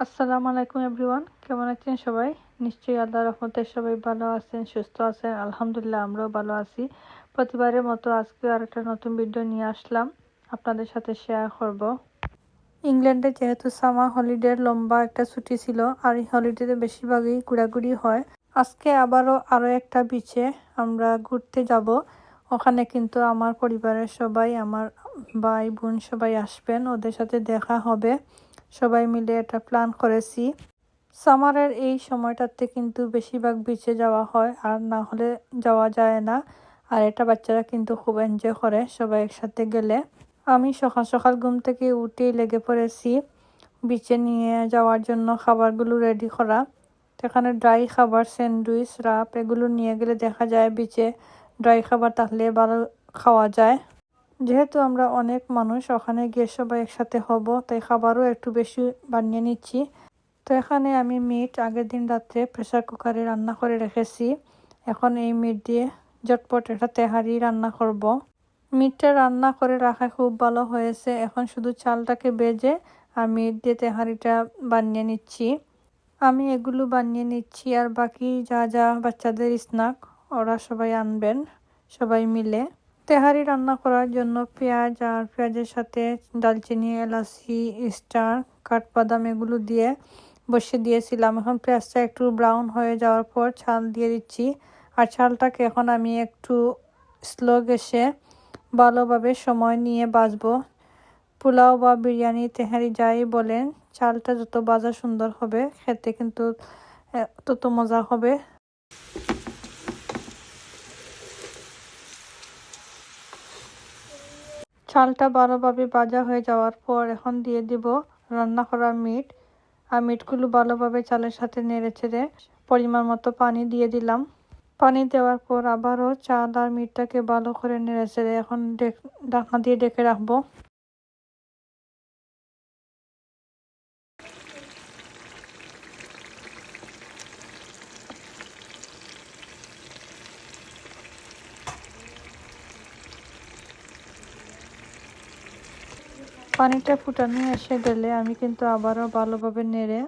আসসালামু আলাইকুম, এভরিওয়ান। কেমন আছেন সবাই? নিশ্চয়ই আল্লাহ রহমতে সবাই ভালো আছেন, সুস্থ আছেন। আলহামদুলিল্লাহ, আমরাও ভালো আছি। প্রতিবারের মতো আজকে আর একটা নতুন ভিডিও নিয়ে আসলাম। আপনাদের সাথে শেয়ার করব। ইংল্যান্ডে যেহেতু সামার হলিডের লম্বা একটা ছুটি ছিল, আর এই হলিডেতে বেশিরভাগই ঘোরাঘুরি হয়, আজকে আবারও আরও একটা বিচে আমরা ঘুরতে যাব। ওখানে কিন্তু আমার পরিবারের সবাই, আমার ভাই বোন সবাই আসবেন, ওদের সাথে দেখা হবে। সবাই মিলে এটা প্ল্যান করেছি। সামারের এই সময়টাতে কিন্তু বেশিরভাগ বিচে যাওয়া হয়, আর না হলে যাওয়া যায় না। আর এটা বাচ্চারা কিন্তু খুব এনজয় করে, সবাই একসাথে গেলে। আমি সকাল সকাল ঘুম থেকে উঠেই লেগে পড়েছি। বিচে নিয়ে যাওয়ার জন্য খাবারগুলো রেডি করা। এখানে ড্রাই খাবার স্যান্ডউইচ রাপ এগুলো নিয়ে গেলে দেখা যায় বিচে ড্রাই খাবার থাকলে ভালো খাওয়া যায়। যেহেতু আমরা অনেক মানুষ, ওখানে গিয়ে সবাই একসাথে হব, তাই খাবারও একটু বেশি বানিয়ে নিচ্ছি। তো এখানে আমি মিট আগের দিন রাত্রে প্রেসার কুকারে রান্না করে রেখেছি। এখন এই মিট দিয়ে জটপট একটা তেহারি রান্না করব। মিটটা রান্না করে রাখা খুব ভালো হয়েছে। এখন শুধু চালটাকে বেজে আর মিট দিয়ে তেহারিটা বানিয়ে নিচ্ছি। আমি এগুলো বানিয়ে নিচ্ছি আর বাকি যা যা বাচ্চাদের স্ন্যাক ওরা সবাই আনবেন, সবাই মিলে। তেহারি রান্না করার জন্য পেঁয়াজ আর পেঁয়াজের সাথে দালচিনি এলাচি, স্টার, কাঠবাদাম এগুলো দিয়ে বসে দিয়েছিলাম। এখন পেঁয়াজটা একটু ব্রাউন হয়ে যাওয়ার পর ছাল দিয়ে দিচ্ছি। আর ছালটাকে এখন আমি একটু স্লো গ্যাসে ভালোভাবে সময় নিয়ে বাজবো। পোলাও বা বিরিয়ানি তেহারি যাই বলেন চালটা যত বাজা সুন্দর হবে, খেতে কিন্তু তত মজা হবে। চালটা ভালোভাবে ভাজা হয়ে যাওয়ার পর এখন দিয়ে দিব রান্না করা মিট। আর মিটগুলো ভালোভাবে চালের সাথে নেড়ে ছেড়ে পরিমাণ মতো পানি দিয়ে দিলাম। পানি দেওয়ার পর আবারও চাল আর মিটটাকে ভালো করে নেড়ে ছেড়ে এখন ঢাকনা দিয়ে ডেকে রাখব। পানিটা ফুটানো এসে গেলে আমি কিন্তু আবারও ভালোভাবে নেড়ে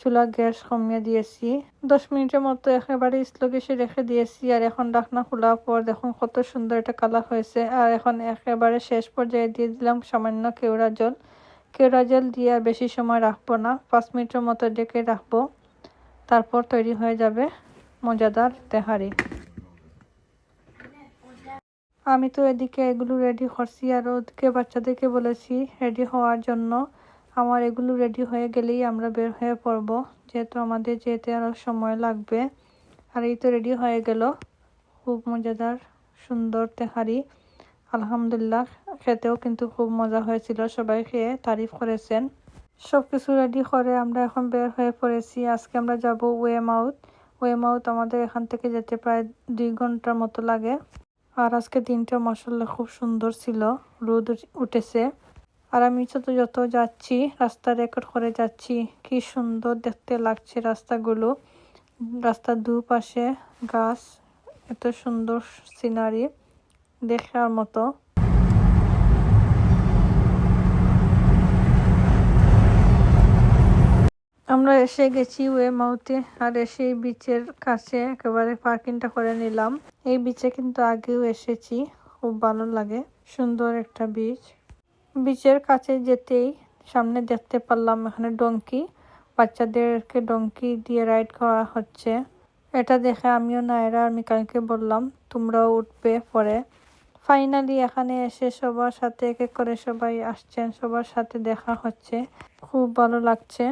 চুলা গ্যাস কমিয়ে দিয়েছি। দশ মিনিটের মতো একেবারে স্লো গ্যাসে রেখে দিয়েছি আর এখন ডাকনা খোলার পর দেখুন কত সুন্দর একটা কালার হয়েছে। আর এখন একেবারে শেষ পর্যায়ে দিয়ে দিলাম সামান্য কেওড়া জল। কেওড়া জল দিয়ে আর বেশি সময় রাখব না, পাঁচ মিনিটের মতো ডেকে রাখব। তারপর তৈরি হয়ে যাবে মজাদার তেহারি। আমি তো এদিকে এগুলো রেডি করছি আর ওদিকে বাচ্চাদেরকে বলেছি রেডি হওয়ার জন্য। আমার এগুলো রেডি হয়ে গেলেই আমরা বের হয়ে পড়ব, যেহেতু আমাদের যেতে আরও সময় লাগবে। আর এই তো রেডি হয়ে গেল। খুব মজাদার, সুন্দর তেহারি। আলহামদুলিল্লাহ, খেতেও কিন্তু খুব মজা হয়েছিল, সবাই খেয়ে তারিফ করেছেন। সব কিছু রেডি করে আমরা এখন বের হয়ে পড়েছি। আজকে আমরা যাব ওয়ে মাউথ ওয়ে মাউথ আমাদের এখান থেকে যেতে প্রায় দুই ঘণ্টার মতো লাগে। আর আজকে দিনটা মশাল্লা খুব সুন্দর ছিল। রোদ উঠেছে। আর আমি যত যত যাচ্ছি, রাস্তা রেকর্ড করে যাচ্ছি, কি সুন্দর দেখতে লাগছে রাস্তাগুলো। রাস্তার দুপাশে গাছ, এত সুন্দর সিনারি দেখার মতো। আমরা এসে গেছি ওয়ে মাউতে আর এসে এই বিচের কাছে একেবারে পার্কিংটা করে নিলাম। এই বিচে কিন্তু আগেও এসেছি, খুব ভালো লাগে, সুন্দর একটা বিচ বিচের কাছে যেতেই সামনে দেখতে পারলাম এখানে ডঙ্কি বাচ্চাদেরকে ডঙ্কি দিয়ে রাইড করা হচ্ছে। এটা দেখে আমিও নায়রা আর মিকালকে বললাম, তোমরাও উঠবে পরে। ফাইনালি এখানে এসে সবার সাথে এক এক করে সবাই আসছেন, সবার সাথে দেখা হচ্ছে। খুব ভালো লাগছে।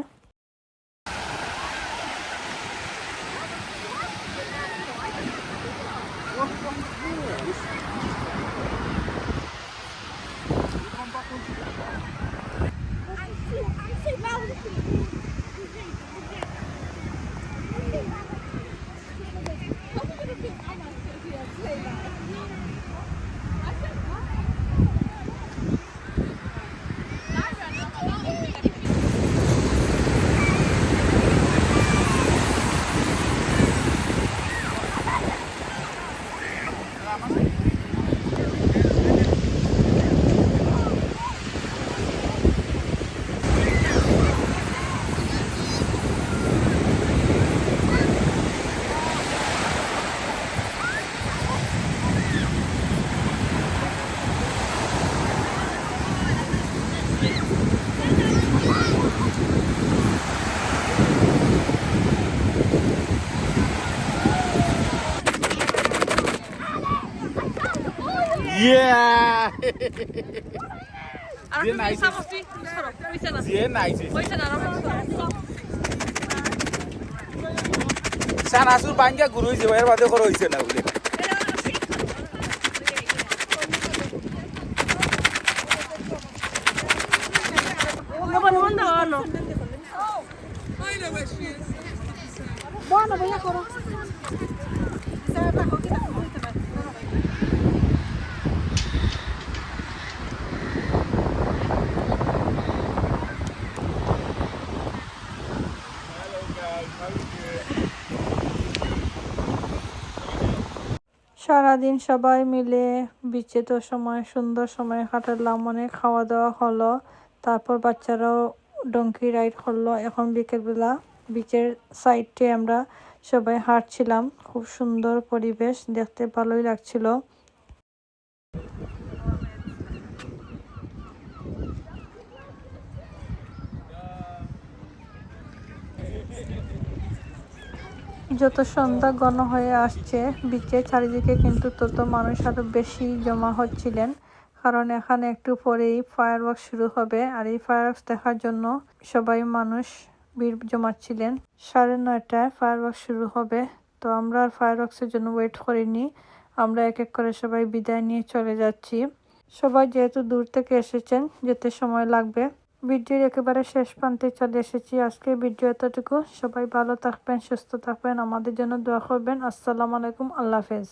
সানাসুর বাঙ্গা গুরু হয়েছে এর বাদে করে হয়েছে না বলে। সারাদিন সবাই মিলে বিচে তো সময়, সুন্দর সময় কাটালাম। অনেক খাওয়া দাওয়া হলো, তারপর বাচ্চারাও ডঙ্কি রাইড করল। এখন বিকেলবেলা বিচের সাইডে আমরা সবাই হাঁটছিলাম। খুব সুন্দর পরিবেশ, দেখতে ভালোই লাগছিল। যত সন্ধ্যা ঘন হয়ে আসছে বিচের চারিদিকে কিন্তু তত মানুষ আরও বেশি জমা হচ্ছিলেন। কারণ এখানে একটু পরেই ফায়ার শুরু হবে আর এই ফায়ার দেখার জন্য সবাই মানুষ ভিড় জমাচ্ছিলেন। সাড়ে নয়টায় ফায়ার শুরু হবে। তো আমরা আর ফায়ার জন্য ওয়েট করিনি। আমরা এক এক করে সবাই বিদায় নিয়ে চলে যাচ্ছি। সবাই যেহেতু দূর থেকে এসেছেন, যেতে সময় লাগবে। ভিডিওর একেবারে শেষ প্রান্তে চলে এসেছি আজকে ভিডিও এতটুকু। সবাই ভালো থাকবেন, সুস্থ থাকবেন। আমাদের জন্য দোয়া করবেন। আসসালামু আলাইকুম। আল্লাহ হাফেজ।